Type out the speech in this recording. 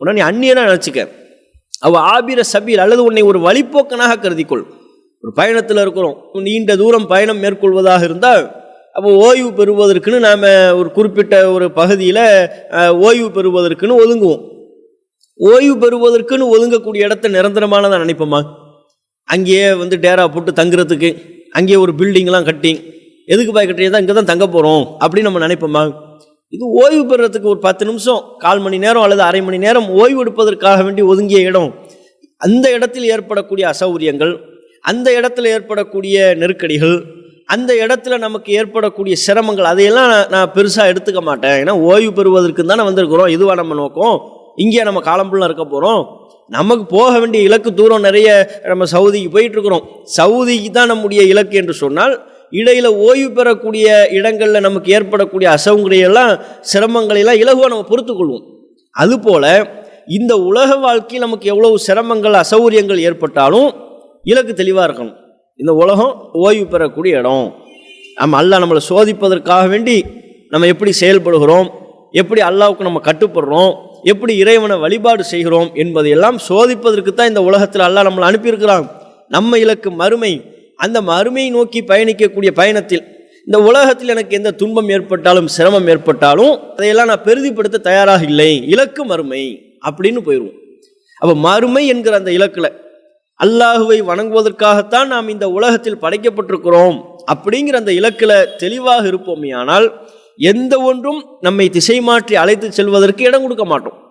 உடனே நீ அந்நியனா நினச்சிக்க. அவள் ஆபிர சபீல் அல்லது உன்னை ஒரு வழிப்போக்கனாக கருதிக்கொள். ஒரு பயணத்தில் இருக்கிறோம். நீண்ட தூரம் பயணம் மேற்கொள்வதாக இருந்தால் அப்போ ஓய்வு பெறுவதற்குன்னு நாம் ஒரு குறிப்பிட்ட ஒரு பகுதியில் ஓய்வு பெறுவதற்குன்னு ஒதுங்குவோம். ஓய்வு பெறுவதற்குன்னு ஒதுங்கக்கூடிய இடத்த நிரந்தரமானதாக நினைப்போமா? அங்கேயே வந்து டேரா போட்டு தங்குறதுக்கு அங்கேயே ஒரு பில்டிங்லாம் கட்டி எதுக்கு பாய் கட்டியதா இங்கே தான் தங்க போகிறோம் அப்படின்னு நம்ம நினைப்போமா? இது ஓய்வு பெறுறதுக்கு ஒரு பத்து நிமிஷம் கால் மணி நேரம் அல்லது அரை மணி நேரம் ஓய்வு எடுப்பதற்காக வேண்டி ஒதுங்கிய இடம். அந்த இடத்தில் ஏற்படக்கூடிய அசௌகரியங்கள் அந்த இடத்துல ஏற்படக்கூடிய நெருக்கடிகள் அந்த இடத்துல நமக்கு ஏற்படக்கூடிய சிரமங்கள் அதையெல்லாம் நான் பெருசாக எடுத்துக்க மாட்டேன். ஏன்னா ஓய்வு பெறுவதற்கு தானே வந்திருக்கிறோம். இதுவாக நம்ம நோக்கம்? இங்கே நம்ம காலம்புள்ள இருக்க போகிறோம் நமக்கு போக வேண்டிய இலக்கு தூரம் நிறைய நம்ம சவுதிக்கு போயிட்டுருக்குறோம் சவுதிக்கு தான் நம்முடைய இலக்கு என்று சொன்னால் இடையில் ஓய்வு பெறக்கூடிய இடங்களில் நமக்கு ஏற்படக்கூடிய அசௌகரியெல்லாம் சிரமங்களெல்லாம் இலகுவாக நம்ம பொறுத்துக்கொள்வோம். அதுபோல் இந்த உலக வாழ்க்கையில் நமக்கு எவ்வளவு சிரமங்கள் அசௌகரியங்கள் ஏற்பட்டாலும் இலக்கு தெளிவாக இருக்கணும். இந்த உலகம் ஓய்வு பெறக்கூடிய இடம். நம்ம அல்லாஹ் நம்மளை சோதிப்பதற்காக வேண்டி நம்ம எப்படி செயல்படுகிறோம் எப்படி அல்லாவுக்கு நம்ம கட்டுப்படுறோம் எப்படி இறைவனை வழிபாடு செய்கிறோம் என்பதையெல்லாம் சோதிப்பதற்கு தான் இந்த உலகத்தில் அல்லாஹ் நம்மளை அனுப்பியிருக்கிறான். நம்ம இலக்கு மறுமை அந்த மறுமையை நோக்கி பயணிக்கக்கூடிய பயணத்தில் இந்த உலகத்தில் எனக்கு எந்த துன்பம் ஏற்பட்டாலும் சிரமம் ஏற்பட்டாலும் அதையெல்லாம் நான் பெருதிப்படுத்த தயாராக இல்லை. இலக்கு மறுமை அப்படின்னு போயிடுவோம் அப்போ மறுமை என்கிற அந்த இலக்கில் அல்லாஹுவை வணங்குவதற்காகத்தான் நாம் இந்த உலகத்தில் படைக்கப்பட்டிருக்கிறோம் அப்படிங்கிற அந்த இலக்கில் தெளிவாக இருப்போமே ஆனால் எந்த ஒன்றும் நம்மை திசை மாற்றி அழைத்து செல்வதற்கு இடம் கொடுக்க மாட்டோம்.